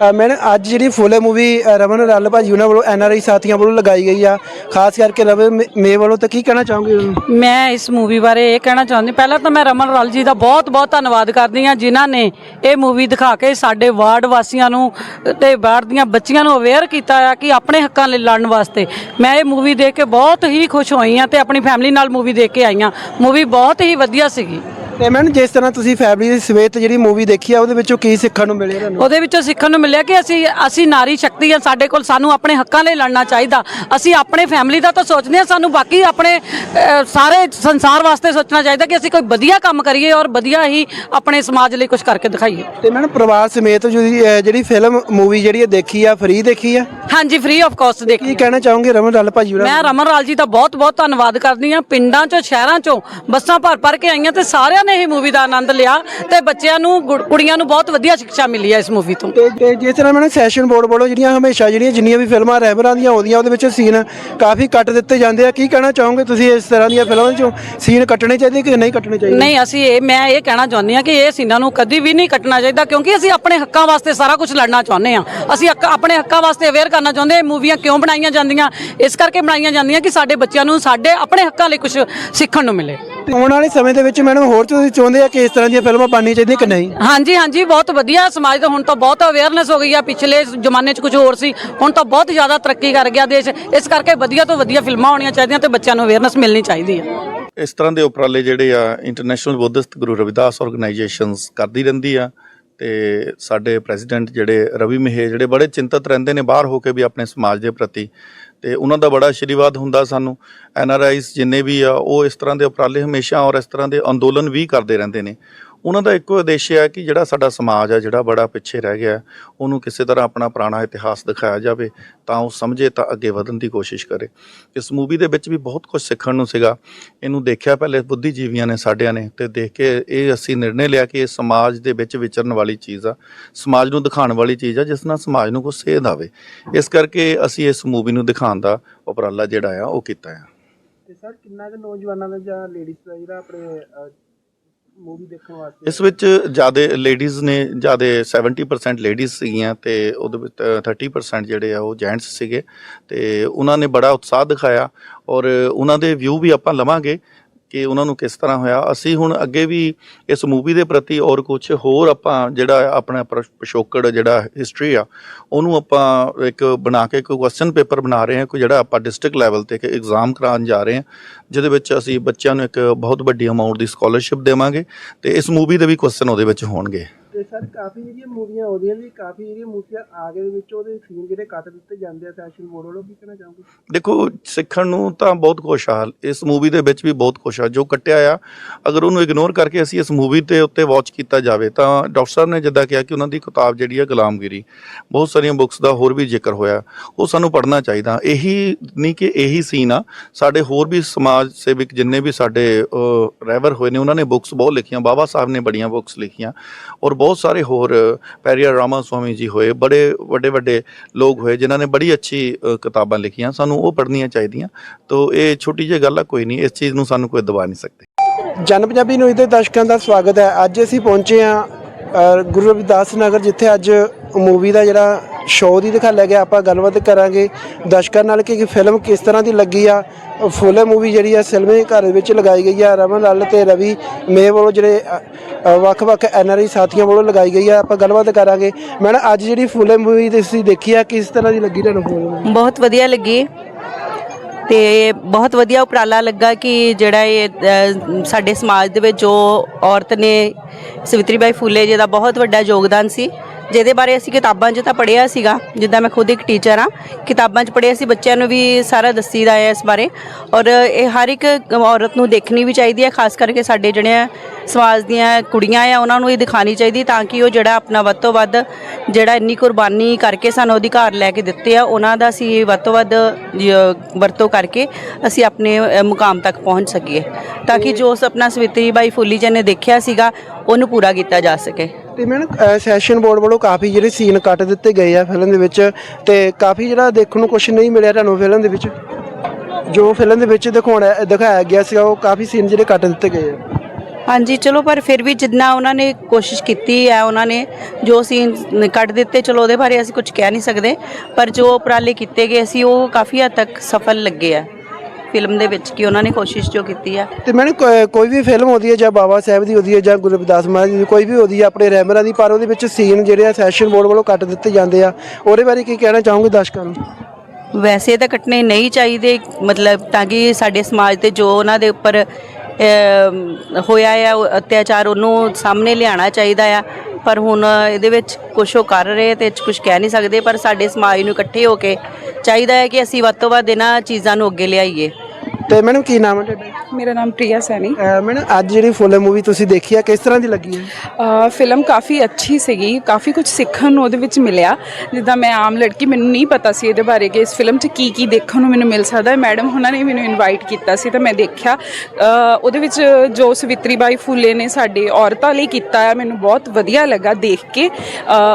ਮੈਂ ਅੱਜ ਜਿਹੜੀ ਫੁੱਲ ਮੂਵੀ ਰਮਨ ਰੱਲ ਭਾਜੀ ਉਹਨਾਂ ਵੱਲੋਂ ਐਨ ਆਰ ਆਈ ਸਾਥੀਆਂ ਵੱਲੋਂ ਲਗਾਈ ਗਈ ਆ। ਖਾਸ ਕਰਕੇ ਰਵੀ ਮੇ- ਵੱਲੋਂ ਤਾਂ ਕੀ ਕਹਿਣਾ ਚਾਹੋਗੇ ਮੈਂ ਇਸ ਮੂਵੀ ਬਾਰੇ ਇਹ ਕਹਿਣਾ ਚਾਹੁੰਦੀ, ਪਹਿਲਾਂ ਤਾਂ ਮੈਂ ਰਮਨ ਰਲ ਜੀ ਦਾ ਬਹੁਤ-ਬਹੁਤ ਧੰਨਵਾਦ ਕਰਦੀ ਹਾਂ, ਜਿਨ੍ਹਾਂ ਨੇ ਇਹ ਮੂਵੀ ਦਿਖਾ ਕੇ ਸਾਡੇ ਵਾਰਡ ਵਾਸੀਆਂ ਨੂੰ ਤੇ ਵਾਰਡ ਦੀਆਂ ਬੱਚੀਆਂ ਨੂੰ ਅਵੇਅਰ ਕੀਤਾ ਆ ਕਿ ਆਪਣੇ ਹੱਕਾਂ ਲਈ ਲੜਨ ਵਾਸਤੇ। ਮੈਂ ਇਹ ਮੂਵੀ ਦੇਖ ਕੇ ਬਹੁਤ ਹੀ ਖੁਸ਼ ਹੋਈ ਹਾਂ ਤੇ ਆਪਣੀ ਫੈਮਿਲੀ ਨਾਲ ਮੂਵੀ ਦੇਖ ਕੇ ਆਈ ਹਾਂ। ਮੂਵੀ ਬਹੁਤ ਹੀ ਵਧੀਆ ਸੀਗੀ। ਤੇ ਮੈਂ ਜਿਸ ਤਰ੍ਹਾਂ ਤੁਸੀਂ ਫੈਮਿਲੀ ਦੇ ਸਮੇਤ ਜਿਹੜੀ ਮੂਵੀ ਦੇਖੀ ਆ ਉਹਦੇ ਵਿੱਚੋਂ ਕੀ ਸਿੱਖਣ ਨੂੰ ਮਿਲਿਆ ਤੁਹਾਨੂੰ? ਉਹਦੇ ਵਿੱਚੋਂ ਸਿੱਖਣ ਨੂੰ ਮਿਲਿਆ ਕਿ ਅਸੀਂ ਅਸੀਂ ਨਾਰੀ ਸ਼ਕਤੀ ਆ ਸਾਡੇ ਕੋਲ ਸਾਨੂੰ ਆਪਣੇ ਹੱਕਾਂ ਲਈ ਲੜਨਾ ਚਾਹੀਦਾ। ਅਸੀਂ ਆਪਣੇ ਫੈਮਿਲੀ ਦਾ ਤਾਂ ਸੋਚਦੇ ਆ ਸਾਨੂੰ ਬਾਕੀ ਆਪਣੇ ਅਹ, ਸਾਰੇ ਸੰਸਾਰ ਵਾਸਤੇ ਸੋਚਣਾ ਚਾਹੀਦਾ ਕਿ ਅਸੀਂ ਕੋਈ ਵਧੀਆ ਕੰਮ ਕਰੀਏ ਔਰ ਵਧੀਆ ਹੀ ਆਪਣੇ ਸਮਾਜ ਲਈ ਕੁਝ ਕਰਕੇ ਦਿਖਾਈਏ। ਤੇ ਮੈਂ ਪਰਿਵਾਰ ਸਮੇਤ ਜਿਹੜੀ ਅਹ, ਜਿਹੜੀ ਫਿਲਮ ਮੂਵੀ ਜਿਹੜੀ ਇਹ ਦੇਖੀ ਆ ਫ੍ਰੀ ਦੇਖੀ ਆ? ਹਾਂਜੀ ਫ੍ਰੀ ਆਫ ਕਾਸਟ ਕੀ ਦੇਖੀ ਕਹਿਣਾ ਚਾਹੋਗੇ ਰਮਨ ਰੱਲ ਭਾਜੀ ਮੈਂ ਰਮਨ ਲਾਲ ਜੀ ਦਾ ਬਹੁਤ ਬਹੁਤ ਧੰਨਵਾਦ ਕਰਦੀ ਹਾਂ ਪਿੰਡਾਂ ਚੋਂ ਸ਼ਹਿਰਾਂ ਚੋਂ ਬੱਸਾਂ ਭਰ ਭਰ ਕੇ ਆਈਆਂ ਤੇ ਸਾਰਿਆਂ ਨੇ ਇਹ ਮੂਵੀ ਦਾ ਆਨੰਦ ਲਿਆ ਤੇ ਬੱਚਿਆਂ ਨੂੰ ਕੁੜੀਆਂ ਨੂੰ ਬਹੁਤ ਵਧੀਆ ਸਿੱਖਿਆ ਮਿਲੀ ਹੈ ਇਸ ਮੂਵੀ ਤੋਂ। ਤੇ ਤੇ ਜਿਸ ਤਰ੍ਹਾਂ ਮੈਂ ਸੈਸ਼ਨ ਬੋਰਡ ਵੱਲੋਂ ਜਿਹੜੀਆਂ ਹਮੇਸ਼ਾ ਜਿਹੜੀਆਂ ਜਿੰਨੀਆਂ ਵੀ ਫਿਲਮਾਂ ਰਹਿਬਰਾਂ ਦੀਆਂ ਆਉਂਦੀਆਂ ਉਹਦੇ ਵਿੱਚ ਸੀਨ ਕਾਫੀ ਕੱਟ ਦਿੱਤੇ ਜਾਂਦੇ ਆ। ਕੀ ਕਹਿਣਾ ਚਾਹੋਗੇ ਤੁਸੀਂ ਇਸ ਤਰ੍ਹਾਂ ਦੀਆਂ ਫਿਲਮਾਂ ਚੋਂ ਸੀਨ ਕੱਟਣੇ ਚਾਹੀਦੇ ਕਿ ਨਹੀਂ ਕੱਟਣੇ ਚਾਹੀਦੇ? ਨਹੀਂ ਅਸੀਂ ਇਹ ਮੈਂ ਇਹ ਕਹਿਣਾ ਚਾਹੁੰਦੀ ਹਾਂ ਕਿ ਇਹ ਸੀਨਾਂ ਨੂੰ ਕਦੀ ਵੀ ਨਹੀਂ ਕੱਟਣਾ ਚਾਹੀਦਾ ਕਿਉਂਕਿ ਅਸੀਂ ਆਪਣੇ ਹੱਕਾਂ ਵਾਸਤੇ ਸਾਰਾ ਕੁਝ ਲੜਨਾ ਚਾਹੁੰਦੇ ਹਾਂ। ਅਸੀਂ ਹੱਕ- ਆਪਣੇ ਹੱਕਾਂ ਵਾਸਤੇ ਅਵੇਅਰ ਕਰਨਾ ਚਾਹੁੰਦੇ ਹਾਂ ਇਹ ਮੂਵੀਆਂ ਕਿਉਂ ਬਣਾਈਆਂ ਜਾਂਦੀਆਂ। ਇਸ ਕਰਕੇ ਬਣਾਈਆਂ ਜਾਂਦੀਆਂ ਕਿ ਸਾਡੇ ਬੱਚਿਆਂ ਨੂੰ ਸਾਡੇ ਆਪਣੇ ਹੱਕਾਂ ਲਈ ਕੁਝ ਸਿੱਖਣ ਨੂੰ ਮਿਲੇ। ਤੇ ਆਉਣ ਵਾਲੇ ਸਮੇਂ ਦੇ ਵਿੱਚ ਮੈਡਮ ਹੋਰ ਤੁਸੀਂ ਚਾਹੁੰਦੇ ਆ ਕਿ ਇਸ ਤਰ੍ਹਾਂ ਦੀਆਂ ਫਿਲਮਾਂ ਬਣਨੀਆਂ ਚਾਹੀਦੀਆਂ ਕਿ ਨਹੀਂ? ਹਾਂਜੀ ਹਾਂਜੀ ਬਹੁਤ ਵਧੀਆ ਸਮਾਜ ਦਾ ਹੁਣ ਤਾਂ ਬਹੁਤ ਅਵੇਅਰਨੈਸ ਹੋ ਗਈ ਆ। ਪਿਛਲੇ ਜ਼ਮਾਨੇ 'ਚ ਕੁਝ ਹੋਰ ਸੀ ਹੁਣ ਤਾਂ ਬਹੁਤ ਜ਼ਿਆਦਾ ਤਰੱਕੀ ਕਰ ਗਿਆ ਦੇਸ਼। ਇਸ ਕਰਕੇ ਵਧੀਆ ਤੋਂ ਵਧੀਆ ਫਿਲਮਾਂ ਹੋਣੀਆਂ ਚਾਹੀਦੀਆਂ ਤੇ ਬੱਚਿਆਂ ਨੂੰ ਅਵੇਅਰਨੈਸ ਮਿਲਣੀ ਚਾਹੀਦੀ ਹੈ ਇਸ ਤਰ੍ਹਾਂ ਦੇ ਉਪਰਾਲੇ ਜਿਹੜੇ ਆ international Buddhist Guru Ravidas organisations ਕਰਦੀ ਰਹਿੰਦੀ ਆ ਤੇ ਸਾਡੇ ਪ੍ਰੈਜ਼ੀਡੈਂਟ ਜਿਹੜੇ ਰਵੀ ਮਹੇ ਜਿਹੜੇ ਬੜੇ ਚਿੰਤਤ ਰਹਿੰਦੇ ਨੇ ਬਾਹਰ ਹੋ ਕੇ ਵੀ ਆਪਣੇ ਸਮਾਜ ਦੇ ਪ੍ਰਤੀ ਤੇ ਉਹਨਾਂ ਦਾ ਬੜਾ ਆਸ਼ੀਰਵਾਦ ਹੁੰਦਾ ਸਾਨੂੰ। ਐਨ ਆਰ ਆਈਸ ਜਿੰਨੇ ਵੀ ਆ, ਉਹ ਇਸ ਤਰ੍ਹਾਂ ਦੇ ਉਪਰਾਲੇ ਹਮੇਸ਼ਾ ਔਰ ਇਸ ਤਰ੍ਹਾਂ ਦੇ ਅੰਦੋਲਨ ਵੀ ਕਰਦੇ ਰਹਿੰਦੇ ਨੇ। ਉਹਨਾਂ ਦਾ ਇੱਕੋ ਉਦੇਸ਼ ਹੈ ਕਿ ਜਿਹੜਾ ਸਾਡਾ ਸਮਾਜ ਆ, ਜਿਹੜਾ ਬੜਾ ਪਿੱਛੇ ਰਹਿ ਗਿਆ, ਉਹਨੂੰ ਕਿਸੇ ਤਰ੍ਹਾਂ ਆਪਣਾ ਪੁਰਾਣਾ ਇਤਿਹਾਸ ਦਿਖਾਇਆ ਜਾਵੇ, ਤਾਂ ਉਹ ਸਮਝੇ, ਤਾਂ ਅੱਗੇ ਵਧਣ ਦੀ ਕੋਸ਼ਿਸ਼ ਕਰੇ। ਇਸ ਮੂਵੀ ਦੇ ਵਿੱਚ ਵੀ ਬਹੁਤ ਕੁਝ ਸਿੱਖਣ ਨੂੰ ਸੀਗਾ। ਇਹਨੂੰ ਦੇਖਿਆ ਪਹਿਲੇ ਬੁੱਧੀਜੀਵੀਆਂ ਨੇ, ਸਾਡਿਆਂ ਨੇ, ਤੇ ਦੇਖ ਕੇ ਇਹ ਅਸੀਂ ਨਿਰਣੇ ਲਿਆ ਕਿ ਇਹ ਸਮਾਜ ਦੇ ਵਿੱਚ ਵਿਚਰਨ ਵਾਲੀ ਚੀਜ਼ ਆ। ਸਮਾਜ ਨੂੰ ਦਿਖਾਉਣ ਵਾਲੀ ਚੀਜ਼ ਆ, ਜਿਸ ਨਾਲ ਸਮਾਜ ਨੂੰ ਕੁਝ ਸੇਧ ਆਵੇ। ਇਸ ਕਰਕੇ ਅਸੀਂ ਇਸ ਮੂਵੀ ਨੂੰ ਦਿਖਾਉਣ ਦਾ ਉਪਰਾਲਾ ਜਿਹੜਾ ਆ, ਉਹ ਕੀਤਾ ਆ। ਤੇ ਸਰ, ਕਿੰਨਾ ਕੁ ਨੌਜਵਾਨਾਂ ਦਾ ਜਾਂ ਲੇਡੀਜ਼ ਦਾ ਜਿਹੜਾ ਆਪਣੇ ਮੂਵੀ ਦੇਖਣ ਵਾਸਤੇ? ਇਸ ਵਿੱਚ ਜ਼ਿਆਦਾ ਲੇਡੀਜ਼ ਨੇ ਜ਼ਿਆਦਾ 70% ਲੇਡੀਜ਼ ਸੀਗੀਆਂ ਤੇ ਉਹਦੇ ਵਿੱਚ ਅ, 30% ਜਿਹੜੇ ਆ ਉਹ ਜੈਂਟਸ ਸੀਗੇ ਤੇ ਉਹਨਾਂ ਨੇ ਬੜਾ ਉਤਸ਼ਾਹ ਦਿਖਾਇਆ ਔਰ ਉਹਨਾਂ ਦੇ ਵਿਊ ਵੀ ਆਪਾਂ ਲਵਾਂਗੇ। ਕਿ ਉਹਨਾਂ ਨੂੰ ਕਿਸ ਤਰ੍ਹਾਂ ਹੋਇਆ। ਅਸੀਂ ਹੁਣ ਅੱਗੇ ਵੀ ਇਸ ਮੂਵੀ ਦੇ ਪ੍ਰਤੀ ਔਰ ਕੁਝ ਹੋਰ ਆਪਾਂ ਜਿਹੜਾ ਆਪਣਾ ਪ੍ਰ- ਪਿਛੋਕੜ ਜਿਹੜਾ ਹਿਸਟਰੀ ਆ, ਉਹਨੂੰ ਆਪਾਂ ਇੱਕ ਬਣਾ ਕੇ ਕੋਈ ਕੁਐਸਚਨ ਪੇਪਰ ਬਣਾ ਰਹੇ ਹਾਂ, ਕੋਈ ਜਿਹੜਾ ਆਪਾਂ ਡਿਸਟ੍ਰਿਕਟ ਲੈਵਲ ਤੇ ਇੱਕ ਐਗਜ਼ਾਮ ਕਰਾਉਣ ਜਾ ਰਹੇ ਹਾਂ, ਜਿਹਦੇ ਵਿੱਚ ਅਸੀਂ ਬੱਚਿਆਂ ਨੂੰ ਇੱਕ ਬਹੁਤ ਵੱਡੀ ਅਮਾਉਂਟ ਦੀ ਸਕਾਲਰਸ਼ਿਪ ਦੇਵਾਂਗੇ ਤੇ ਇਸ ਮੂਵੀ ਦੇ ਵੀ ਕੁਐਸਚਨ ਉਹਦੇ ਵਿੱਚ ਹੋਣਗੇ। ਤੇ ਸਰ ਕਾਫੀ ਜਿਹੜੀਆਂ ਮੂਵੀਆਂ ਆਉਂਦੀਆਂ ਵੀ ਕਾਫੀ ਜਿਹੜੀਆਂ ਮੂਵੀਆਂ ਆ ਕੇ ਦੇ ਵਿੱਚ, ਉਹਦੇ ਸੀਨ ਜਿਹੜੇ ਕੱਟ ਦਿੱਤੇ ਜਾਂਦੇ ਆ ਸੈਸ਼ਨ ਬੋਰਡ ਵੱਲੋਂ, ਕੀ ਕਹਿਣਾ ਚਾਹੋਗੇ? ਦੇਖੋ, ਸਿੱਖਣ ਨੂੰ ਤਾਂ ਬਹੁਤ ਕੁਛ ਆ, ਇਸ ਮੂਵੀ ਦੇ ਵਿੱਚ ਵੀ ਬਹੁਤ ਕੁਛ ਆ, ਜੋ ਕੱਟਿਆ ਆ, ਅਗਰ ਉਹਨੂੰ ਇਗਨੋਰ ਕਰਕੇ ਅਸੀਂ ਇਸ ਮੂਵੀ ਤੇ ਉੱਤੇ ਵਾਚ ਕੀਤਾ ਜਾਵੇ, ਤਾਂ ਡਾਕਟਰ ਸਾਹਿਬ ਨੇ ਜਿੱਦਾਂ ਕਿਹਾ ਕਿ ਉਹਨਾਂ ਦੀ ਕਿਤਾਬ ਜਿਹੜੀ ਆ ਗੁਲਾਮਗਿਰੀ, ਬਹੁਤ ਸਾਰੀਆਂ ਬੁੱਕਸ ਦਾ ਹੋਰ ਵੀ ਜ਼ਿਕਰ ਹੋਇਆ, ਉਹ ਸਾਨੂੰ ਪੜ੍ਹਨਾ ਚਾਹੀਦਾ, ਇਹੀ ਨਹੀਂ ਕਿ ਇਹੀ ਸੀਨ ਆ, ਸਾਡੇ ਹੋਰ ਵੀ ਸਮਾਜ ਸੇਵਕ ਜਿੰਨੇ ਵੀ ਸਾਡੇ ਰਹਿਵਰ ਹੋਏ ਨੇ, ਉਹਨਾਂ ਨੇ ਬੁੱਕਸ ਬਹੁਤ ਲਿਖੀਆਂ, ਬਾਬਾ ਸਾਹਿਬ ਨੇ ਬੜੀਆਂ ਬੁੱਕਸ ਲਿਖੀਆਂ, ਔਰ ਬਹੁਤ ਬਹੁਤ ਸਾਰੇ ਹੋਰ ਪੈਰੀਆ ਰਾਮਾ ਸਵਾਮੀ ਜੀ ਹੋਏ, ਬੜੇ ਵੱਡੇ ਵੱਡੇ ਲੋਕ ਹੋਏ, ਜਿਨ੍ਹਾਂ ਨੇ ਬੜੀ ਅੱਛੀ ਕਿਤਾਬਾਂ ਲਿਖੀਆਂ, ਸਾਨੂੰ ਉਹ ਪੜ੍ਹਨੀਆਂ ਚਾਹੀਦੀਆਂ। ਤੋ ਇਹ ਛੋਟੀ ਜਿਹੀ ਗੱਲ ਆ, ਕੋਈ ਨਹੀਂ, ਇਸ ਚੀਜ਼ ਨੂੰ ਸਾਨੂੰ ਕੋਈ ਦਬਾ ਨਹੀਂ ਸਕਦੇ। ਜਨ ਪੰਜਾਬੀ ਨਿਊਜ਼ ਦੇ ਦਰਸ਼ਕਾਂ ਦਾ ਸਵਾਗਤ ਹੈ। ਅੱਜ ਅਸੀਂ ਪਹੁੰਚੇ ਹਾਂ ਗੁਰੂ ਰਵਿਦਾਸ ਨਗਰ, ਜਿੱਥੇ ਅੱਜ ਮੂਵੀ ਦਾ ਜਿਹੜਾ ਸ਼ੋਅ ਦੀ ਦਿਖਾ ਲਿਆ ਗਿਆ, ਆਪਾਂ ਗੱਲਬਾਤ ਕਰਾਂਗੇ। ਦਰਸ਼ਕਾਂ ਨਾਲ ਕਿ ਫਿਲਮ ਕਿਸ ਤਰ੍ਹਾਂ ਦੀ ਲੱਗੀ ਆ ਫੁੱਲ ਮੂਵੀ ਜਿਹੜੀ ਆ ਸਿਲਮੇ ਘਰ ਵਿੱਚ ਲਗਾਈ ਗਈ ਆ ਰਮਨ ਲਾਲ ਤੇ ਰਵੀ ਮੇ ਵੱਲੋਂ ਜਿਹੜੇ ਅ, ਅ, ਵੱਖ-ਵੱਖ ਐਨਆਰਆਈ ਸਾਥੀਆਂ ਵੱਲੋਂ ਲਗਾਈ ਗਈ ਆ ਆਪਾਂ ਗੱਲਬਾਤ ਕਰਾਂਗੇ। ਮੈਡਮ ਅੱਜ ਜਿਹੜੀ ਫੁੱਲ ਮੂਵੀ ਤੁਸੀਂ ਦੇਖੀ ਆ ਕਿਸ ਤਰ੍ਹਾਂ ਦੀ ਲੱਗੀ ਤੁਹਾਨੂੰ ਫੁੱਲ ਬਹੁਤ ਵਧੀਆ ਲੱਗੀ। ਤੇ ਬਹੁਤ ਵਧੀਆ ਉਪਰਾਲਾ ਲੱਗਾ ਕਿ ਜਿਹੜਾ ਇਹ ਸਾਡੇ ਸਮਾਜ ਦੇ ਵਿੱਚ ਜੋ ਔਰਤ ਨੇ ਸਵਿਤਰੀ ਬਾਈ ਫੂਲੇ ਜੀ ਦਾ ਬਹੁਤ ਵੱਡਾ ਯੋਗਦਾਨ ਸੀ। ਜਿਹਦੇ ਬਾਰੇ ਅਸੀਂ ਕਿਤਾਬਾਂ 'ਚ ਤਾਂ ਪੜ੍ਹਿਆ ਸੀਗਾ, ਜਿੱਦਾਂ ਮੈਂ ਖੁਦ ਇੱਕ ਟੀਚਰ ਆ ਕਿਤਾਬਾਂ 'ਚ ਪੜ੍ਹਿਆ ਸੀ, ਬੱਚਿਆਂ ਨੂੰ ਵੀ ਸਾਰਾ ਦੱਸੀਦਾ ਹੈ ਇਸ ਬਾਰੇ। ਔਰ ਇਹ ਹਰ ਇੱਕ ਔਰਤ ਨੂੰ ਦੇਖਣੀ ਵੀ ਚਾਹੀਦੀ ਹੈ, ਖਾਸ ਕਰਕੇ ਸਾਡੇ ਜਿਹੜੇ ਸਮਾਜ ਦੀਆਂ ਕੁੜੀਆਂ ਆ, ਉਹਨਾਂ ਨੂੰ ਇਹ ਦਿਖਾਣੀ ਚਾਹੀਦੀ ਤਾਂ ਕਿ ਉਹ ਜਿਹੜਾ ਆਪਣਾ ਵੱਧ ਤੋਂ ਵੱਧ ਜਿਹੜਾ ਇੰਨੀ ਕੁਰਬਾਨੀ ਕਰਕੇ ਸਾਨੂੰ ਅਧਿਕਾਰ ਲੈ ਕੇ ਦਿੱਤੇ ਆ, ਉਹਨਾਂ ਦਾ ਅਸੀਂ ਵੱਧ ਤੋਂ ਵੱਧ ਵਰਤੋਂ ਕਰਕੇ ਅਸੀਂ ਆਪਣੇ ਮੁਕਾਮ ਤੱਕ ਪਹੁੰਚ ਸਕੀਏ। ਤਾਂ ਕਿ ਜੋ ਸੁਪਨਾ ਸਵਿਤਰੀ ਬਾਈ ਫੁੱਲੀ ਜੀ ਨੇ ਦੇਖਿਆ ਸੀਗਾ, ਉਹਨੂੰ ਪੂਰਾ ਕੀਤਾ ਜਾ ਸਕੇ। ਤੇ ਮੈਡਮ ਸੈਸ਼ਨ ਬੋਰਡ ਵੱਲੋਂ ਕਾਫੀ ਜਿਹੜੇ ਸੀਨ ਕੱਟ ਦਿੱਤੇ ਗਏ ਆ ਫਿਲਮ ਦੇ ਵਿੱਚ ਤੇ ਕਾਫੀ ਜਿਹੜਾ ਦੇਖਣ ਨੂੰ ਕੁਝ ਨਹੀਂ ਮਿਲਿਆ ਤੁਹਾਨੂੰ ਫਿਲਮ ਦੇ ਵਿੱਚ। ਜੋ ਫਿਲਮ ਦੇ ਵਿੱਚ ਦਿਖਾਉਣਾ, ਦਿਖਾਇਆ ਗਿਆ ਸੀਗਾ, ਉਹ ਕਾਫੀ ਸੀਨ ਜਿਹੜੇ ਕੱਟ ਦਿੱਤੇ ਗਏ ਆ। ਹਾਂਜੀ, ਚਲੋ, ਪਰ ਫਿਰ ਵੀ ਜਿੰਨਾ ਉਹਨਾਂ ਨੇ ਕੋਸ਼ਿਸ਼ ਕੀਤੀ ਹੈ ਉਹਨਾਂ ਨੇ ਜੋ ਸੀਨ ਕੱਢ ਦਿੱਤੇ, ਚਲੋ, ਉਹਦੇ ਬਾਰੇ ਅਸੀਂ ਕੁਝ ਕਹਿ ਨਹੀਂ ਸਕਦੇ, ਪਰ ਜੋ ਉਪਰਾਲੇ ਕੀਤੇ ਗਏ ਸੀ, ਉਹ ਕਾਫੀ ਹੱਦ ਤੱਕ ਸਫਲ ਲੱਗੇ ਆ। ਫਿਲਮ ਦੇ ਵਿੱਚ ਕਿ ਉਹਨਾਂ ਨੇ ਕੋਸ਼ਿਸ਼ ਜੋ ਕੀਤੀ ਆ। ਤੇ ਮੈਨੂੰ ਕੋਈ ਵੀ ਫਿਲਮ ਹੁੰਦੀ ਹੈ ਜਾਂ ਬਾਬਾ ਸਾਹਿਬ ਦੀ ਹੁੰਦੀ ਹੈ ਜਾਂ ਗੁਰੂ ਰਵਿਦਾਸ ਮਹਾਰਾਜ ਦੀ ਕੋਈ ਵੀ ਹੁੰਦੀ ਹੈ ਆਪਣੇ ਰੈਮਰਾਂ ਦੀ ਪਰ ਉਹਦੇ ਵਿੱਚ ਸੀਨ ਜਿਹੜੇ ਆ ਸੈਸ਼ਨ ਬੋਰਡ ਵੱਲੋਂ ਕੱਟ ਦਿੱਤੇ ਜਾਂਦੇ ਆ। ਉਹਦੇ ਬਾਰੇ ਕੀ ਕਹਿਣਾ ਚਾਹੋਗੇ ਦਰਸ਼ਕਾਂ ਨੂੰ? ਵੈਸੇ ਤਾਂ ਕੱਟਣੇ ਨਹੀਂ ਚਾਹੀਦੇ ਮਤਲਬ ਤਾਂ ਕਿ ਸਾਡੇ ਸਮਾਜ ਤੇ ਜੋ ਉਹਨਾਂ ਦੇ ਉੱਪਰ ਹੋਇਆ ਆ, ਅਤਿਆਚਾਰ ਉਹਨੂੰ ਸਾਹਮਣੇ ਲਿਆਉਣਾ ਚਾਹੀਦਾ ਆ। ਪਰ ਹੁਣ ਇਹਦੇ ਵਿੱਚ ਕੁਛ ਉਹ ਕਰ ਰਹੇ ਤੇ ਕੁਝ ਕਹਿ ਨਹੀਂ ਸਕਦੇ, ਪਰ ਸਾਡੇ ਸਮਾਜ ਨੂੰ ਇਕੱਠੇ ਹੋ ਕੇ ਚਾਹੀਦਾ ਹੈ ਕਿ ਅਸੀਂ ਵੱਧ ਤੋਂ ਵੱਧ ਇਹਨਾਂ ਚੀਜ਼ਾਂ ਨੂੰ ਅੱਗੇ ਲਿਆਈਏ। ਤੇ ਮੈਨੂੰ ਕੀ ਨਾਮ ਹੈ ਤੁਹਾਡਾ? ਮੇਰਾ ਨਾਮ ਪ੍ਰਿਆ ਸੈਣੀ। ਮੈਨੂੰ ਅੱਜ ਜਿਹੜੀ ਫੁੱਲ ਮੂਵੀ ਤੁਸੀਂ ਦੇਖੀ ਆ ਕਿਸ ਤਰ੍ਹਾਂ ਦੀ ਲੱਗੀ ਹੈ? ਫਿਲਮ ਕਾਫੀ ਅੱਛੀ ਸੀਗੀ ਕਾਫੀ ਕੁਝ ਸਿੱਖਣ ਨੂੰ ਉਹਦੇ ਵਿੱਚ ਮਿਲਿਆ। ਜਿੱਦਾਂ ਮੈਂ ਆਮ ਲੜਕੀ ਮੈਨੂੰ ਨਹੀਂ ਪਤਾ ਸੀ ਇਹਦੇ ਬਾਰੇ ਕਿ ਇਸ ਫਿਲਮ 'ਚ ਕੀ ਕੀ ਦੇਖਣ ਨੂੰ ਮੈਨੂੰ ਮਿਲ ਸਕਦਾ ਹੈ। ਮੈਡਮ ਉਹਨਾਂ ਨੇ ਮੈਨੂੰ ਇਨਵਾਈਟ ਕੀਤਾ ਸੀ ਤਾਂ ਮੈਂ ਦੇਖਿਆ। ਅ, ਉਹਦੇ ਵਿੱਚ ਜੋ ਸਵਿਤਰੀ ਬਾਈ ਫੂਲੇ ਨੇ ਸਾਡੇ ਔਰਤਾਂ ਲਈ ਕੀਤਾ ਹੈ ਮੈਨੂੰ ਬਹੁਤ ਵਧੀਆ ਲੱਗਾ ਦੇਖ ਕੇ। ਅ,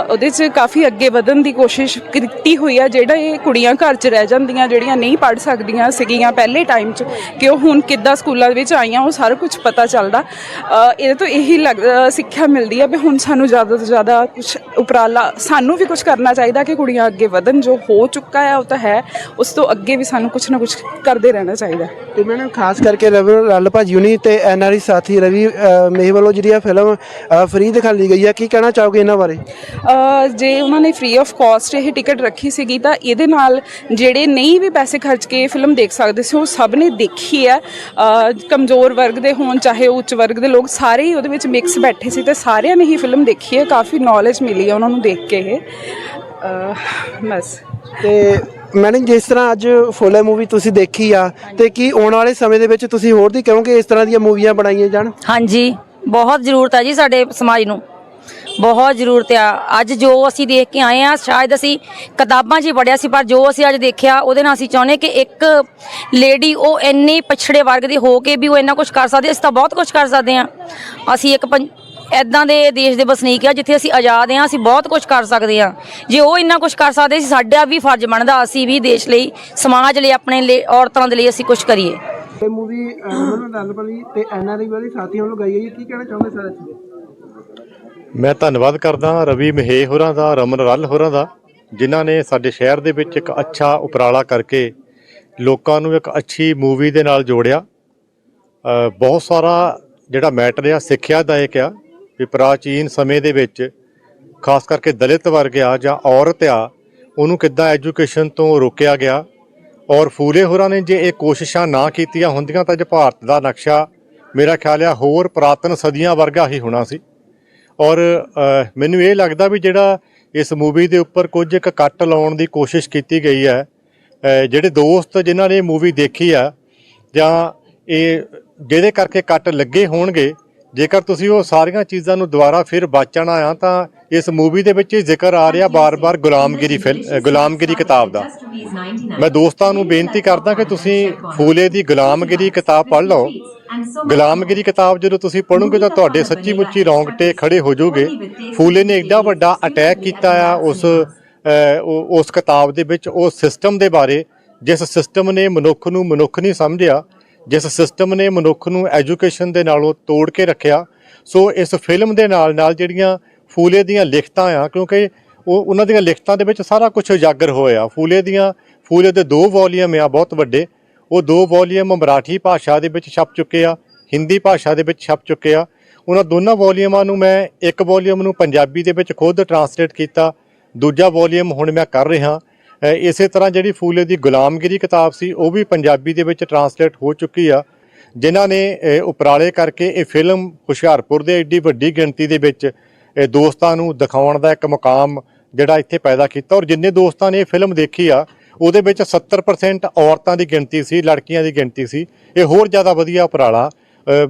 ਉਹਦੇ 'ਚ ਕਾਫੀ ਅੱਗੇ ਵਧਣ ਦੀ ਕੋਸ਼ਿਸ਼ ਕੀਤੀ ਹੋਈ ਆ ਜਿਹੜਾ ਇਹ ਕੁੜੀਆਂ ਘਰ 'ਚ ਰਹਿ ਜਾਂਦੀਆਂ ਜਿਹੜੀਆਂ ਨਹੀਂ ਪੜ੍ਹ ਸਕਦੀਆਂ ਸੀਗੀਆਂ ਪਹਿਲੇ ਟਾਈਮ 'ਚ ਕਿ ਉਹ ਹੁਣ ਕਿੱਦਾਂ ਸਕੂਲਾਂ ਦੇ ਵਿੱਚ ਆਈਆਂ ਉਹ ਸਾਰਾ ਕੁਝ ਪਤਾ ਚੱਲਦਾ। ਇਹਦੇ ਤੋਂ ਇਹੀ ਲੱਗ ਸਿੱਖਿਆ ਮਿਲਦੀ ਹੈ ਵੀ ਹੁਣ ਸਾਨੂੰ ਜ਼ਿਆਦਾ ਤੋਂ ਜ਼ਿਆਦਾ ਕੁਝ ਉਪਰਾਲਾ ਸਾਨੂੰ ਵੀ ਕੁਝ ਕਰਨਾ ਚਾਹੀਦਾ ਕਿ ਕੁੜੀਆਂ ਅੱਗੇ ਵਧਣ ਜੋ ਹੋ ਚੁੱਕਾ ਹੈ ਉਹ ਤਾਂ ਹੈ ਉਸ ਤੋਂ ਅੱਗੇ ਵੀ ਸਾਨੂੰ ਕੁਝ ਨਾ ਕੁਝ ਕਰਦੇ ਰਹਿਣਾ ਚਾਹੀਦਾ। ਤੇ ਮੈਨੂੰ ਖਾਸ ਕਰਕੇ ਰਵੀ ਲਾਲ ਭਾਜੀ ਹੁਣੀ ਤੇ ਐਨਆਰਈ ਸਾਥੀ ਰਵੀ ਮੇਹ ਵੱਲੋਂ ਜਿਹੜੀ ਆ ਫਿਲਮ ਫ੍ਰੀ ਦਿਖਾਈ ਗਈ ਆ ਕੀ ਕਹਿਣਾ ਚਾਹੋਗੇ ਇਹਨਾਂ ਬਾਰੇ? ਜੇ ਉਹਨਾਂ ਨੇ ਫ੍ਰੀ ਆਫ ਕਾਸਟ ਇਹ ਟਿਕਟ ਰੱਖੀ ਸੀਗੀ ਤਾਂ ਇਹਦੇ ਨਾਲ ਜਿਹੜੇ ਨਹੀਂ ਵੀ ਪੈਸੇ ਖਰਚ ਕੇ ਫਿਲਮ ਦੇਖ ਸਕਦੇ ਸੀ ਉਹ ਸਭ ਨੇ ਦੇਖੀ ਹੈ ਕਮਜ਼ੋਰ ਵਰਗ ਦੇ ਹੋਣ ਚਾਹੇ ਉੱਚ ਵਰਗ ਦੇ ਲੋਕ ਸਾਰੇ ਹੀ ਉਹਦੇ ਵਿੱਚ ਮਿਕਸ ਬੈਠੇ ਸੀ ਤੇ ਸਾਰਿਆਂ ਨੇ ਹੀ ਫਿਲਮ ਦੇਖੀ ਹੈ ਕਾਫੀ ਨੌਲੇਜ ਮਿਲੀ ਹੈ ਉਹਨਾਂ ਨੂੰ ਦੇਖ ਕੇ ਇਹ। ਅ, ਬਸ। ਤੇ ਮੈਡਮ ਜਿਸ ਤਰ੍ਹਾਂ ਅੱਜ ਫੁੱਲ ਮੂਵੀ ਤੁਸੀਂ ਦੇਖੀ ਆ ਤੇ ਕੀ ਆਉਣ ਵਾਲੇ ਸਮੇਂ ਦੇ ਵਿੱਚ ਤੁਸੀਂ ਹੋਰ ਦੀ ਕਹੋਗੇ ਇਸ ਤਰ੍ਹਾਂ ਦੀਆਂ ਮੂਵੀਆਂ ਬਣਾਈਆਂ ਜਾਣ? ਹਾਂਜੀ ਬਹੁਤ ਜ਼ਰੂਰਤ ਹੈ ਜੀ ਸਾਡੇ ਸਮਾਜ ਨੂੰ। ਬਹੁਤ ਜ਼ਰੂਰਤ ਆ। ਅੱਜ ਜੋ ਅਸੀਂ ਦੇਖ ਕੇ ਆਏ ਆ, ਸ਼ਾਇਦ ਅਸੀਂ ਕਿਤਾਬਾਂ 'ਚ ਹੀ ਪੜਿਆ ਸੀ, ਪਰ ਜੋ ਅਸੀਂ ਅੱਜ ਦੇਖਿਆ, ਉਹਦੇ ਨਾਲ ਅਸੀਂ ਚਾਹੁੰਦੇ ਕਿ ਇੱਕ ਲੇਡੀ ਉਹ ਇੰਨੀ ਪਛੜੇ ਵਰਗ ਦੀ ਹੋ ਕੇ ਵੀ ਉਹ ਇੰਨਾ ਕੁਝ ਕਰ ਸਕਦੀ, ਅਸੀਂ ਤਾਂ ਬਹੁਤ ਕੁਝ ਕਰ ਸਕਦੇ ਆ। ਅਸੀਂ ਇੱਕ ਪੰ- ਦੇ ਦੇਸ਼ ਦੇ ਵਸਨੀਕ ਆ, ਜਿੱਥੇ ਅਸੀਂ ਆਜ਼ਾਦ ਆ, ਅਸੀਂ ਬਹੁਤ ਕੁਝ ਕਰ ਸਕਦੇ ਆ। ਜੇ ਉਹ ਇੰਨਾ ਕੁਝ ਕਰ ਸਕਦੇ ਸੀ, ਸਾਡਾ ਵੀ ਫਰਜ਼ ਬਣਦਾ, ਅਸੀਂ ਵੀ ਦੇਸ਼ ਲਈ, ਸਮਾਜ ਲਈ, ਆਪਣੇ ਲਈ, ਔਰਤਾਂ ਦੇ ਲਈ ਅਸੀਂ ਕੁਝ ਕਰੀਏ। ਇਹ ਮੂਵੀ ਰਮਨ ਲਾਲਪਲੀ ਤੇ ਐਨਆਰਈ ਵਾਲੀ ਸਾਥੀਆਂ ਵੱਲੋਂ ਗਾਈ ਗਈ ਕੀ ਕਹਿਣਾ ਚਾਹੋਗੇ ਸਰ? ਇਸ ਮੈਂ ਧੰਨਵਾਦ ਕਰਦਾ ਰਵੀ ਮਹੇ ਹੋਰਾਂ ਦਾ, ਰਮਨ ਰੱਲ ਹੋਰਾਂ ਦਾ, ਜਿਨ੍ਹਾਂ ਨੇ ਸਾਡੇ ਸ਼ਹਿਰ ਦੇ ਵਿੱਚ ਇੱਕ ਅੱਛਾ ਉਪਰਾਲਾ ਕਰਕੇ ਲੋਕਾਂ ਨੂੰ ਇੱਕ ਅੱਛੀ ਮੂਵੀ ਦੇ ਨਾਲ ਜੋੜਿਆ। ਬਹੁਤ ਸਾਰਾ ਜਿਹੜਾ ਮੈਟਰ ਆ, ਸਿੱਖਿਆ ਦਾ ਸਿੱਖਿਆਦਾਇਕ ਆ, ਵੀ ਪ੍ਰਾਚੀਨ ਸਮੇਂ ਦੇ ਵਿੱਚ ਖਾਸ ਕਰਕੇ ਦਲਿਤ ਵਰਗ ਆ ਜਾਂ ਔਰਤ ਆ, ਉਹਨੂੰ ਕਿੱਦਾਂ ਐਜੂਕੇਸ਼ਨ ਤੋਂ ਰੋਕਿਆ ਗਿਆ। ਔਰ ਫੂਲੇ ਹੋਰਾਂ ਨੇ ਜੇ ਇਹ ਕੋਸ਼ਿਸ਼ਾਂ ਨਾ ਕੀਤੀਆਂ ਹੁੰਦੀਆਂ ਤਾਂ ਅੱਜ ਭਾਰਤ ਦਾ ਨਕਸ਼ਾ ਮੇਰਾ ਖਿਆਲ ਆ ਹੋਰ ਪੁਰਾਤਨ ਸਦੀਆਂ ਵਰਗਾ ਹੀ ਹੋਣਾ ਸੀ। ਔਰ ਮੈਨੂੰ ਇਹ ਲੱਗਦਾ ਵੀ ਜਿਹੜਾ ਇਸ ਮੂਵੀ ਦੇ ਉੱਪਰ ਕੁਝ ਇੱਕ ਕੱਟ ਲਾਉਣ ਦੀ ਕੋਸ਼ਿਸ਼ ਕੀਤੀ ਗਈ ਹੈ ਜਿਹੜੇ ਦੋਸਤ ਜਿਨ੍ਹਾਂ ਨੇ ਮੂਵੀ ਦੇਖੀ ਆ, ਜਾਂ ਇਹ ਜਿਹਦੇ ਕਰਕੇ ਕੱਟ ਲੱਗੇ ਹੋਣਗੇ, ਜੇਕਰ ਤੁਸੀਂ ਉਹ ਸਾਰੀਆਂ ਚੀਜ਼ਾਂ ਨੂੰ ਦੁਬਾਰਾ ਫਿਰ ਬਾਚਣਾ ਆ, ਤਾਂ ਇਸ ਮੂਵੀ ਦੇ ਵਿੱਚ ਜ਼ਿਕਰ ਆ ਰਿਹਾ ਬਾਰ-ਬਾਰ ਗੁਲਾਮਗਿਰੀ ਫਿਲ ਗੁਲਾਮਗਿਰੀ ਕਿਤਾਬ ਦਾ। ਮੈਂ ਦੋਸਤਾਂ ਨੂੰ ਬੇਨਤੀ ਕਰਦਾ ਕਿ ਤੁਸੀਂ ਫੂਲੇ ਦੀ ਗੁਲਾਮਗਿਰੀ ਕਿਤਾਬ ਪੜ੍ਹ ਲਓ। ਗੁਲਾਮਗਿਰੀ ਕਿਤਾਬ ਜਦੋਂ ਤੁਸੀਂ ਪੜ੍ਹੋਗੇ ਤਾਂ ਤੁਹਾਡੇ ਸੱਚੀ ਮੁੱਚੀ ਰੌਂਗਟੇ ਖੜੇ ਹੋ ਜਾਓਗੇ। ਫੂਲੇ ਨੇ ਐਡਾ ਵੱਡਾ ਅਟੈਕ ਕੀਤਾ ਆ ਉਸ ਉਹ- ਉਸ ਕਿਤਾਬ ਦੇ ਵਿੱਚ ਉਸ ਸਿਸਟਮ ਦੇ ਬਾਰੇ ਜਿਸ ਸਿਸਟਮ ਨੇ ਮਨੁੱਖ ਨੂੰ ਮਨੁੱਖ ਨਹੀਂ ਸਮਝਿਆ ਜਿਸ ਸਿਸਟਮ ਨੇ ਮਨੁੱਖ ਨੂੰ ਐਜੂਕੇਸ਼ਨ ਦੇ ਨਾਲੋਂ ਤੋੜ ਕੇ ਰੱਖਿਆ। ਸੋ ਇਸ ਫਿਲਮ ਦੇ ਨਾਲ ਨਾਲ ਜਿਹੜੀਆਂ ਫੂਲੇ ਦੀਆਂ ਲਿਖਤਾਂ ਆ, ਕਿਉਂਕਿ ਉਹ, ਉਹਨਾਂ ਦੀਆਂ ਲਿਖਤਾਂ ਦੇ ਵਿੱਚ ਸਾਰਾ ਕੁਝ ਉਜਾਗਰ ਹੋਇਆ। ਫੂਲੇ ਦੀਆਂ, ਫੂਲੇ ਦੇ ਦੋ ਵੋਲੀਅਮ ਆ, ਬਹੁਤ ਵੱਡੇ। ਉਹ ਦੋ ਵੋਲੀਅਮ ਮਰਾਠੀ ਭਾਸ਼ਾ ਦੇ ਵਿੱਚ ਛਪ ਚੁੱਕੇ ਆ, ਹਿੰਦੀ ਭਾਸ਼ਾ ਦੇ ਵਿੱਚ ਛਪ ਚੁੱਕੇ ਆ। ਉਹਨਾਂ ਦੋਨਾਂ ਵੋਲੀਅਮਾਂ ਨੂੰ ਮੈਂ ਇੱਕ ਵੋਲੀਅਮ ਨੂੰ ਪੰਜਾਬੀ ਦੇ ਵਿੱਚ ਖੁਦ ਟਰਾਂਸਲੇਟ ਕੀਤਾ, ਦੂਜਾ ਵੋਲੀਅਮ ਹੁਣ ਮੈਂ ਕਰ ਰਿਹਾ। ਇਸੇ ਤਰ੍ਹਾਂ ਜਿਹੜੀ ਫੂਲੇ ਦੀ ਗੁਲਾਮਗਿਰੀ ਕਿਤਾਬ ਸੀ, ਉਹ ਵੀ ਪੰਜਾਬੀ ਦੇ ਵਿੱਚ ਟਰਾਂਸਲੇਟ ਹੋ ਚੁੱਕੀ ਆ। ਜਿਨ੍ਹਾਂ ਨੇ ਉਪਰਾਲੇ ਕਰਕੇ ਇਹ ਫਿਲਮ ਹੁਸ਼ਿਆਰਪੁਰ ਦੇ ਏਡੀ ਵੱਡੀ ਗਿਣਤੀ ਦੇ ਵਿੱਚ ਅ, ਦੋਸਤਾਂ ਨੂੰ ਦਿਖਾਉਣ ਦਾ ਇੱਕ ਮੁਕਾਮ ਜਿਹੜਾ ਇੱਥੇ ਪੈਦਾ ਕੀਤਾ। ਔਰ ਜਿੰਨੇ ਦੋਸਤਾਂ ਨੇ ਇਹ ਫਿਲਮ ਦੇਖੀ ਆ ਉਹਦੇ ਵਿੱਚ 70% ਔਰਤਾਂ ਦੀ ਗਿਣਤੀ ਸੀ ਲੜਕੀਆਂ ਦੀ ਗਿਣਤੀ ਸੀ। ਇਹ ਹੋਰ ਜ਼ਿਆਦਾ ਵਧੀਆ ਉਪਰਾਲਾ।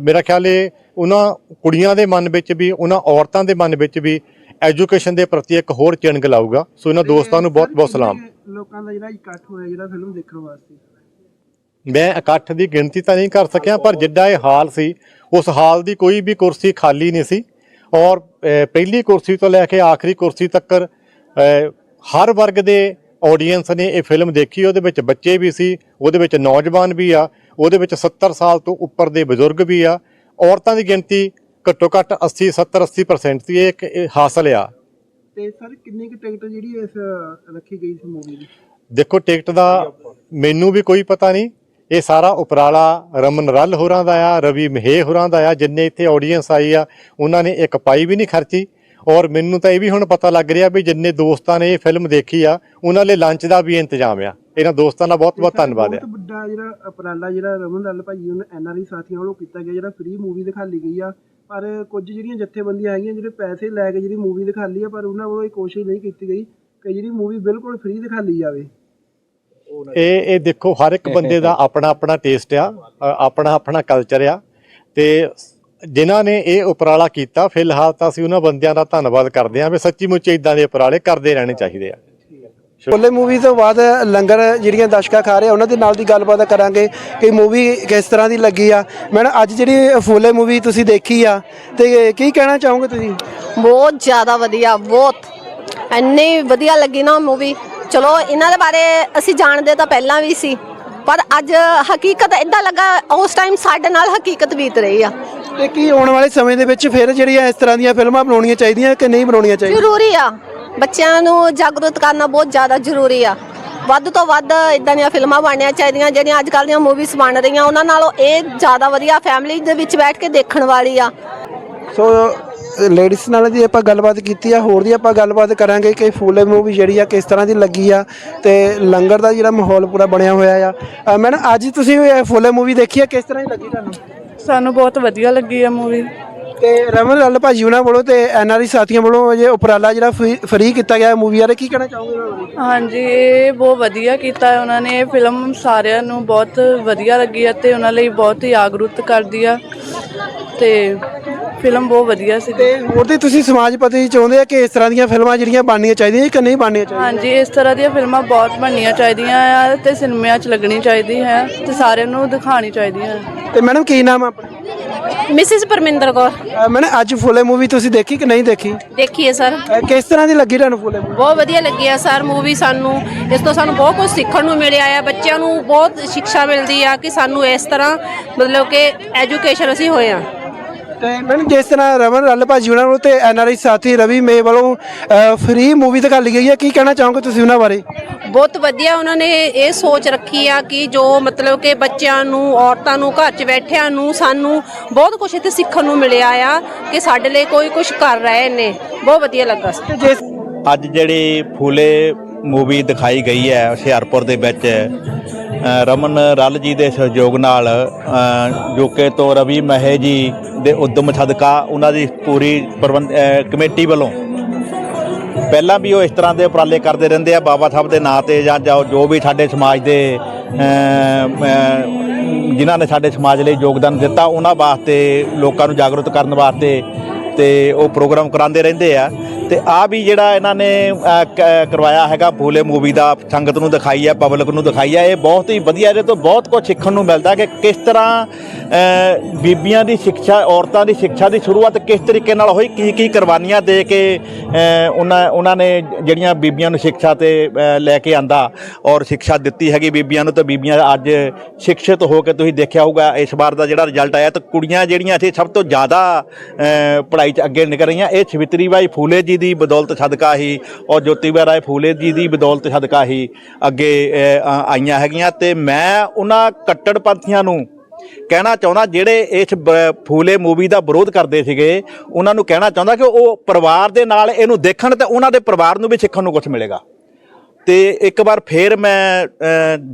ਮੇਰਾ ਖਿਆਲ ਇਹ ਉਹਨਾਂ ਕੁੜੀਆਂ ਦੇ ਮਨ ਵਿੱਚ ਵੀ ਉਹਨਾਂ ਔਰਤਾਂ ਦੇ ਮਨ ਵਿੱਚ ਵੀ ਐਜੂਕੇਸ਼ਨ ਦੇ ਪ੍ਰਤੀ ਇੱਕ ਹੋਰ ਚਿੰਗ ਲਾਊਗਾ। ਸੋ ਇਹਨਾਂ ਦੋਸਤਾਂ ਨੂੰ ਬਹੁਤ ਬਹੁਤ ਸਲਾਮ। ਲੋਕਾਂ ਦਾ ਜਿਹੜਾ ਇਕੱਠ ਹੋਇਆ ਜਿਹੜਾ ਫਿਲਮ ਦੇਖਣ ਵਾਸਤੇ? ਮੈਂ ਇਕੱਠ ਦੀ ਗਿਣਤੀ ਤਾਂ ਨਹੀਂ ਕਰ ਸਕਿਆ ਪਰ ਜਿੱਡਾ ਇਹ ਹਾਲ ਸੀ ਉਸ ਹਾਲ ਦੀ ਕੋਈ ਵੀ ਕੁਰਸੀ ਖਾਲੀ ਨਹੀਂ ਸੀ। ਔਰ ਪਹਿਲੀ ਕੁਰਸੀ ਤੋਂ ਲੈ ਕੇ ਆਖਰੀ ਕੁਰਸੀ ਤੱਕ ਹਰ ਵਰਗ ਦੇ ਆਡੀਅנס ਨੇ ਇਹ ਫਿਲਮ ਦੇਖੀ ਉਹਦੇ ਵਿੱਚ ਬੱਚੇ ਵੀ ਸੀ ਉਹਦੇ ਵਿੱਚ ਨੌਜਵਾਨ ਵੀ ਆ ਉਹਦੇ ਵਿੱਚ 70 ਸਾਲ ਤੋਂ ਉੱਪਰ ਦੇ ਬਜ਼ੁਰਗ ਵੀ ਆ ਔਰਤਾਂ ਦੀ ਗਿਣਤੀ ਘੱਟੋ ਘੱਟ 80 70 80% ਦੀ ਇਹ ਇੱਕ ਹਾਸਲ ਆ। ਤੇ ਸਰ ਕਿੰਨੀ ਕੁ ਟਿਕਟ ਜਿਹੜੀ ਇਸ ਰੱਖੀ ਗਈ ਸੀ ਮੂਵੀ ਦੀ? ਦੇਖੋ ਟਿਕਟ ਦਾ ਮੈਨੂੰ ਵੀ ਕੋਈ ਪਤਾ ਨਹੀਂ ਇਹ ਸਾਰਾ ਉਪਰਾਲਾ ਰਮਨ ਰੱਲ ਹੋਰਾਂ ਦਾ ਆ ਰਵੀ ਮਹੇ ਹੋਰਾਂ ਦਾ ਆ ਜਿੰਨੇ ਇੱਥੇ ਆਡੀਅנס ਆਈ ਆ ਉਹਨਾਂ ਨੇ ਇੱਕ ਪਾਈ ਵੀ ਨਹੀਂ ਖਰਚੀ। ਔਰ ਮੈਨੂੰ ਤਾਂ ਇਹ ਵੀ ਹੁਣ ਪਤਾ ਲੱਗ ਰਿਹਾ ਵੀ ਜਿੰਨੇ ਦੋਸਤਾਂ ਨੇ ਇਹ ਫਿਲਮ ਦੇਖੀ ਆ ਉਹਨਾਂ ਲਈ ਲੰਚ ਦਾ ਵੀ ਇੰਤਜ਼ਾਮ ਆ। ਇਹਨਾਂ ਦੋਸਤਾਂ ਦਾ ਬਹੁਤ ਬਹੁਤ ਧੰਨਵਾਦ ਆ। ਬਹੁਤ ਵੱਡਾ ਜਿਹੜਾ ਉਪਰਾਲਾ ਜਿਹੜਾ ਰਮਨ ਲਾਲ ਭਾਈ ਉਹਨਾਂ ਐਨਆਰਆਈ ਸਾਥੀਆਂ ਵੱਲੋਂ ਕੀਤਾ ਗਿਆ ਜਿਹੜਾ ਫ੍ਰੀ ਮੂਵੀ ਦਿਖਾਲੀ ਗਈ ਆ। ਪਰ ਕੁਝ ਜਿਹੜੀਆਂ ਜਥੇਬੰਦੀਆਂ ਹੈਗੀਆਂ ਜਿਹੜੇ ਪੈਸੇ ਲੈ ਕੇ ਜਿਹੜੀ ਮੂਵੀ ਦਿਖਾਲੀ ਆ ਪਰ ਉਹਨਾਂ ਵੱਲੋਂ ਇਹ ਕੋਸ਼ਿਸ਼ ਨਹੀਂ ਕੀਤੀ ਗਈ ਕਿ ਜਿਹੜੀ ਮੂਵੀ ਬਿਲਕੁਲ ਫ੍ਰੀ ਦਿਖਾਲੀ ਜਾਵੇ। ਇਹ ਇਹ ਦੇਖੋ ਹਰ ਇੱਕ ਬੰਦੇ ਦਾ ਆਪਣਾ ਆਪਣਾ ਟੇਸਟ ਆ ਆਪਣਾ ਆਪਣਾ ਕਲਚਰ ਆ। ਤੇ ਜਿਨ੍ਹਾਂ ਨੇ ਇਹ ਉਪਰਾਲਾ ਕੀਤਾ ਫਿਲਹਾਲ ਤਾਂ ਅਸੀਂ ਉਹਨਾਂ ਬੰਦਿਆਂ ਦਾ ਧੰਨਵਾਦ ਕਰਦੇ ਹਾਂ ਵੀ ਸੱਚੀ ਮੁੱਚੀ ਇਦਾਂ ਦੇ ਉਪਰਾਲੇ ਕਰਦੇ ਰਹਿਣੇ ਚਾਹੀਦੇ ਆ। ਫੁੱਲੇ ਮੂਵੀ ਤੋਂ ਬਾਅਦ ਲੰਗਰ ਜਿਹੜੀਆਂ ਦਰਸ਼ਕਾਂ ਖਾ ਰਹੇ ਆ ਉਹਨਾਂ ਦੇ ਨਾਲ ਦੀ ਗੱਲਬਾਤ ਕਰਾਂਗੇ ਕਿ ਮੂਵੀ ਕਿਸ ਤਰ੍ਹਾਂ ਦੀ ਲੱਗੀ ਆ। ਮੈਡਮ ਅੱਜ ਜਿਹੜੀ ਫੁੱਲੇ ਮੂਵੀ ਤੁਸੀਂ ਦੇਖੀ ਆ ਤੇ ਕੀ ਕਹਿਣਾ ਚਾਹੋਗੇ ਤੁਸੀਂ? ਬਹੁਤ ਜ਼ਿਆਦਾ ਵਧੀਆ ਬਹੁਤ। ਇੰਨੀ ਵਧੀਆ ਲੱਗੀ ਨਾ ਮੂਵੀ। ਚਲੋ ਇਹਨਾਂ ਦੇ ਬਾਰੇ ਅਸੀਂ ਜਾਣਦੇ ਤਾਂ ਪਹਿਲਾਂ ਵੀ ਸੀ ਪਰ ਅੱਜ ਹਕੀਕਤ ਇਦਾਂ ਲੱਗਾ ਉਸ ਟਾਈਮ ਸਾਡੇ ਨਾਲ ਹਕੀਕਤ ਬੀਤ ਰਹੀ ਆ। ਤੇ ਕੀ ਆਉਣ ਵਾਲੇ ਸਮੇਂ ਦੇ ਵਿੱਚ ਫਿਰ ਜਿਹੜੀਆਂ ਇਸ ਤਰ੍ਹਾਂ ਦੀਆਂ ਫਿਲਮਾਂ ਬਣਾਉਣੀਆਂ ਚਾਹੀਦੀਆਂ ਕਿ ਨਹੀਂ ਬਣਾਉਣੀਆਂ ਚਾਹੀਦੀਆਂ? ਜ਼ਰੂਰੀ ਆ। ਬੱਚਿਆਂ ਨੂੰ ਜਾਗਰੂਕ ਕਰਨਾ ਬਹੁਤ ਜ਼ਿਆਦਾ ਜ਼ਰੂਰੀ ਆ। ਵੱਧ ਤੋਂ ਵੱਧ ਇਦਾਂ ਦੀਆਂ ਫਿਲਮਾਂ ਬਣਨੀਆਂ ਚਾਹੀਦੀਆਂ ਜਿਹੜੀਆਂ ਅੱਜ ਕੱਲ੍ਹ ਦੀਆਂ ਮੂਵੀਜ਼ ਬਣ ਰਹੀਆਂ ਉਹਨਾਂ ਨਾਲੋਂ ਇਹ ਜ਼ਿਆਦਾ ਵਧੀਆ ਫੈਮਿਲੀ ਦੇ ਵਿੱਚ ਬੈਠ ਕੇ ਦੇਖਣ ਵਾਲੀ ਆ। ਸੋ ਲੇਡੀਜ਼ ਨਾਲ ਦੀ ਆਪਾਂ ਗੱਲਬਾਤ ਕੀਤੀ ਆ ਹੋਰ ਦੀ ਆਪਾਂ ਗੱਲਬਾਤ ਕਰਾਂਗੇ ਕਿ ਫੂਲੇ ਮੂਵੀ ਜਿਹੜੀ ਆ ਕਿਸ ਤਰ੍ਹਾਂ ਦੀ ਲੱਗੀ ਆ ਤੇ ਲੰਗਰ ਦਾ ਜਿਹੜਾ ਮਾਹੌਲ ਪੂਰਾ ਬਣਿਆ ਹੋਇਆ ਆ। ਮੈਡਮ ਅੱਜ ਤੁਸੀਂ ਇਹ ਫੂਲੇ ਮੂਵੀ ਦੇਖੀ ਆ ਕਿਸ ਤਰ੍ਹਾਂ ਦੀ ਲੱਗੀ ਤੁਹਾਨੂੰ? ਸਾਨੂੰ ਬਹੁਤ ਵਧੀਆ ਲੱਗੀ ਆ ਮੂਵੀ। ਤੇ ਰਮਨ ਲਾਲ ਭਾਜੀ ਉਹਨਾਂ ਵੱਲੋਂ ਤੇ ਐਨਆਰਆਈ ਸਾਥੀਆਂ ਵੱਲੋਂ ਇਹ ਉਪਰਾਲਾ ਜਿਹੜਾ ਫ੍ਰੀ ਕੀਤਾ ਗਿਆ ਮੂਵੀ ਬਾਰੇ ਕੀ ਕਹਿਣਾ ਚਾਹੋਗੇ ਹਾਂਜੀ ਇਹ ਬਹੁਤ ਵਧੀਆ ਕੀਤਾ ਹੈ ਉਹਨਾਂ ਨੇ। ਇਹ ਫਿਲਮ ਸਾਰਿਆਂ ਨੂੰ ਬਹੁਤ ਵਧੀਆ ਲੱਗੀ ਹੈ ਤੇ ਉਹਨਾਂ ਲਈ ਬਹੁਤ ਹੀ ਜਾਗਰੂਕ ਕਰਦੀ ਆ। ਤੇ ਫਿਲਮ ਬਹੁਤ ਵਧੀਆ ਸੀ। ਤੇ ਹੋਰ ਤੇ ਤੁਸੀਂ ਸਮਾਜ ਪਤੀ ਚਾਹੁੰਦੇ ਆ ਕਿ ਇਸ ਤਰ੍ਹਾਂ ਦੀਆਂ ਫਿਲਮਾਂ ਜਿਹੜੀਆਂ ਬਣਨੀਆਂ ਚਾਹੀਦੀਆਂ ਕਿ ਨਹੀਂ ਬਣਨੀਆਂ ਚਾਹੀਦੀਆਂ? ਹਾਂਜੀ ਇਸ ਤਰ੍ਹਾਂ ਦੀਆਂ ਫਿਲਮਾਂ ਬਹੁਤ ਬਣਨੀਆਂ ਚਾਹੀਦੀਆਂ ਆ ਤੇ ਸਿਨੇਮਿਆਂ 'ਚ ਲੱਗਣੀ ਚਾਹੀਦੀ ਹੈ ਤੇ ਸਾਰਿਆਂ ਨੂੰ ਦਿਖਾਣੀ ਚਾਹੀਦੀ ਹੈ। ਤੇ ਮੈਡਮ ਕੀ ਨਾਮ ਆ ਆਪਣਾ? ਮਿਸਿਸ ਪਰਮਿੰਦਰ ਕੌਰ। ਮੈਡਮ ਅੱਜ ਫੁੱਲੇ ਮੂਵੀ ਤੁਸੀਂ ਦੇਖੀ ਕਿ ਨਹੀਂ ਦੇਖੀ? ਦੇਖੀਏ ਸਰ। ਕਿਸ ਤਰ੍ਹਾਂ ਦੀ ਲੱਗੀ ਤੁਹਾਨੂੰ ਫੁੱਲੇ ਮੂਵੀ? ਬਹੁਤ ਵਧੀਆ ਲੱਗੀ ਆ ਸਰ ਮੂਵੀ ਸਾਨੂੰ। ਇਸ ਤੋਂ ਸਾਨੂੰ ਬਹੁਤ ਕੁਝ ਸਿੱਖਣ ਨੂੰ ਮਿਲਿਆ ਆ। ਬੱਚਿਆਂ ਨੂੰ ਬਹੁਤ ਸਿੱਖਿਆ ਮਿਲਦੀ ਆ ਕਿ ਸਾਨੂੰ ਇਸ ਤਰ੍ਹਾਂ ਮਤਲਬ ਕਿ ਐਜੂਕੇਸ਼ਨ ਅਸੀਂ ਹੋਏ ਆ। ਤੇ ਮੈਡਮ ਜਿਸ ਤਰ੍ਹਾਂ ਰਮਨ ਰੱਲ ਭਾਜੀ ਉਹਨਾਂ ਵੱਲੋਂ ਤੇ ਐਨਆਰਆਈ ਸਾਥੀ ਰਵੀ ਮੇ ਵੱਲੋਂ ਫ੍ਰੀ ਮੂਵੀ ਦਿਖਾਈ ਗਈ ਹੈ। ਕੀ ਕਹਿਣਾ ਚਾਹੋਗੇ ਤੁਸੀਂ ਉਹਨਾਂ ਬਾਰੇ? ਬਹੁਤ ਵਧੀਆ ਉਹਨਾਂ ਨੇ ਇਹ ਸੋਚ ਰੱਖੀ ਆ ਕਿ ਜੋ ਮਤਲਬ ਕਿ ਬੱਚਿਆਂ ਨੂੰ ਔਰਤਾਂ ਨੂੰ ਘਰ 'ਚ ਬੈਠਿਆਂ ਨੂੰ ਸਾਨੂੰ ਬਹੁਤ ਕੁਝ ਇੱਥੇ ਸਿੱਖਣ ਨੂੰ ਮਿਲਿਆ ਆ ਕਿ ਸਾਡੇ ਲਈ ਕੋਈ ਕੁਝ ਕਰ ਰਹੇ ਨੇ। ਬਹੁਤ ਵਧੀਆ ਲੱਗਾ। ਅੱਜ ਜਿਹੜੀ ਫੂਲੇ ਮੂਵੀ ਦਿਖਾਈ ਗਈ ਹੈ ਹੁਸ਼ਿਆਰਪੁਰ ਦੇ ਵਿੱਚ ਰਮਨ ਰਲ ਜੀ ਦੇ ਸਹਿਯੋਗ ਨਾਲ ਅ, ਯੂਕੇ ਤੋਂ ਰਵੀ ਮਹੇ ਜੀ ਦੇ ਉਦਮ ਸਦਕਾ ਉਹਨਾਂ ਦੀ ਪੂਰੀ ਪ੍ਰਬੰਧ ਕਮੇਟੀ ਵੱਲੋਂ। ਪਹਿਲਾਂ ਵੀ ਉਹ ਇਸ ਤਰ੍ਹਾਂ ਦੇ ਉਪਰਾਲੇ ਕਰਦੇ ਰਹਿੰਦੇ ਆ ਬਾਬਾ ਸਾਹਿਬ ਦੇ ਨਾਂ ਤੇ ਜਾਂ ਜੋ ਵੀ ਸਾਡੇ ਸਮਾਜ ਦੇ ਜਿਨ੍ਹਾਂ ਨੇ ਸਾਡੇ ਸਮਾਜ ਲਈ ਯੋਗਦਾਨ ਦਿੱਤਾ ਉਹਨਾਂ ਵਾਸਤੇ ਲੋਕਾਂ ਨੂੰ ਜਾਗਰੂਕ ਕਰਨ ਵਾਸਤੇ ਤੇ ਉਹ ਪ੍ਰੋਗਰਾਮ ਕਰਾਉਂਦੇ ਰਹਿੰਦੇ ਆ। ਤੇ ਆ ਵੀ ਜਿਹੜਾ ਇਹਨਾਂ ਨੇ ਕ- ਕਰਵਾਇਆ ਹੈਗਾ ਫੂਲੇ ਮੂਵੀ ਦਾ, ਸੰਗਤ ਨੂੰ ਦਿਖਾਈ ਹੈ, ਪਬਲਿਕ ਨੂੰ ਦਿਖਾਈ ਹੈ, ਇਹ ਬਹੁਤ ਹੀ ਵਧੀਆ, ਇਹਦੇ ਤੋਂ ਬਹੁਤ ਕੁਝ ਸਿੱਖਣ ਨੂੰ ਮਿਲਦਾ ਕਿ ਕਿਸ ਤਰ੍ਹਾਂ ਬੀਬੀਆਂ ਦੀ ਸਿੱਖਿਆ, ਔਰਤਾਂ ਦੀ ਸਿੱਖਿਆ ਦੀ ਸ਼ੁਰੂਆਤ ਕਿਸ ਤਰੀਕੇ ਨਾਲ ਹੋਈ, ਕੀ ਕੀ ਕੁਰਬਾਨੀਆਂ ਦੇ ਕੇ ਉਹਨਾਂ ਉਹਨਾਂ ਨੇ ਜਿਹੜੀਆਂ ਬੀਬੀਆਂ ਨੂੰ ਸਿੱਖਿਆ ਤੇ ਲੈ ਕੇ ਆਂਦਾ ਔਰ ਸਿੱਖਿਆ ਦਿੱਤੀ ਹੈਗੀ ਬੀਬੀਆਂ ਨੂੰ, ਤਾਂ ਬੀਬੀਆਂ ਅੱਜ ਸਿੱਖਿਤ ਹੋ ਕੇ ਤੁਸੀਂ ਦੇਖਿਆ ਹੋਊਗਾ, ਇਸ ਵਾਰ ਦਾ ਜਿਹੜਾ ਰਿਜ਼ਲਟ ਆਇਆ, ਤਾਂ ਕੁੜੀਆਂ ਜਿਹੜੀਆਂ ਸੀ, ਸਭ ਤੋਂ ਜ਼ਿਆਦਾ ਪੜ੍ਹਾਈ 'ਚ ਅੱਗੇ ਨਿਕਲ ਰਹੀਆਂ, ਇਹ ਸਵਿਤਰੀ ਬਾਈ ਫੂਲੇ ਜੀ ਦੀ ਬਦੌਲਤ ਸਦਕਾ ਹੀ ਔਰ ਜੋਤੀਬਾ ਰਾਏ ਫੂਲੇ ਜੀ ਦੀ ਬਦੌਲਤ ਸਦਕਾ ਹੀ ਅੱਗੇ ਆਈਆਂ ਹੈਗੀਆਂ ਤੇ ਮੈਂ ਉਹਨਾਂ ਕੱਟੜਪੰਥੀਆਂ ਨੂੰ ਕਹਿਣਾ ਚਾਹੁੰਦਾ ਜਿਹੜੇ ਇਸ ਬ- ਫੂਲੇ ਮੂਵੀ ਦਾ ਵਿਰੋਧ ਕਰਦੇ ਸੀਗੇ, ਉਹਨਾਂ ਨੂੰ ਕਹਿਣਾ ਚਾਹੁੰਦਾ ਕਿ ਉਹ ਪਰਿਵਾਰ ਦੇ ਨਾਲ ਇਹਨੂੰ ਦੇਖਣ ਤੇ ਉਹਨਾਂ ਦੇ ਪਰਿਵਾਰ ਨੂੰ ਵੀ ਸਿੱਖਣ ਨੂੰ ਕੁਝ ਮਿਲੇਗਾ। ਤੇ ਇੱਕ ਵਾਰ ਫੇਰ ਮੈਂ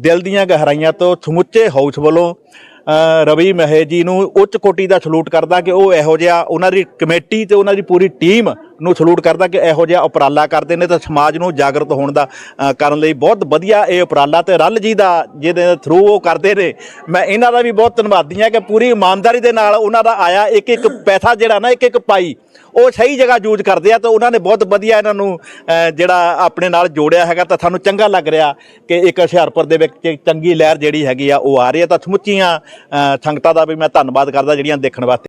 ਦਿਲ ਦੀਆਂ ਗਹਿਰਾਈਆਂ ਤੋਂ ਸਮੁੱਚੇ ਹਾਊਸ ਵੱਲੋਂ ਰਵੀ ਮਹੇ ਜੀ ਨੂੰ ਉੱਚ ਕੋਟੀ ਦਾ ਸਲੂਟ ਕਰਦਾ ਕਿ ਉਹ ਇਹੋ ਜਿਹਾ ਉਹਨਾਂ ਦੀ ਕਮੇਟੀ ਤੇ ਉਹਨਾਂ ਦੀ ਪੂਰੀ ਟੀਮ ਨੂੰ ਸਲੂਟ ਕਰਦਾ ਕਿ ਇਹੋ ਜਿਹਾ ਉਪਰਾਲਾ ਕਰਦੇ ਨੇ ਤਾਂ ਸਮਾਜ ਨੂੰ ਜਾਗਰਤ ਹੋਣ ਦਾ ਕਰਨ ਲਈ ਬਹੁਤ ਵਧੀਆ ਇਹ ਉਪਰਾਲਾ ਤੇ ਰੱਲ ਜੀ ਦਾ ਜਿਹਦੇ ਥਰੂ ਉਹ ਕਰਦੇ ਨੇ। ਮੈਂ ਇਹਨਾਂ ਦਾ ਵੀ ਬਹੁਤ ਧੰਨਵਾਦੀ ਹਾਂ ਕਿ ਪੂਰੀ ਇਮਾਨਦਾਰੀ ਦੇ ਨਾਲ ਉਹਨਾਂ ਦਾ ਆਇਆ ਇੱਕ ਇੱਕ ਪੈਸਾ ਜਿਹੜਾ ਨਾ ਇੱਕ ਇੱਕ ਪਾਈ, ਉਹ ਸਹੀ ਜਗ੍ਹਾ ਯੂਜ਼ ਕਰਦੇ ਆ ਤਾਂ ਉਹਨਾਂ ਨੇ ਬਹੁਤ ਵਧੀਆ ਇਹਨਾਂ ਨੂੰ ਜਿਹੜਾ ਆਪਣੇ ਨਾਲ ਜੋੜਿਆ ਹੈਗਾ ਤਾਂ ਸਾਨੂੰ ਚੰਗਾ ਲੱਗ ਰਿਹਾ ਕਿ ਇੱਕ ਹੁਸ਼ਿਆਰਪੁਰ ਦੇ ਵਿੱਚ ਚੰਗੀ ਲਹਿਰ ਜਿਹੜੀ ਹੈਗੀ ਆ ਉਹ ਆ ਰਹੀ ਹੈ। ਤਾਂ ਸਮੁੱਚੀਆਂ ਸੰਗਤਾਂ ਦਾ ਵੀ ਮੈਂ ਧੰਨਵਾਦ ਕਰਦਾ ਜਿਹੜੀਆਂ ਦੇਖਣ ਵਾਸਤੇ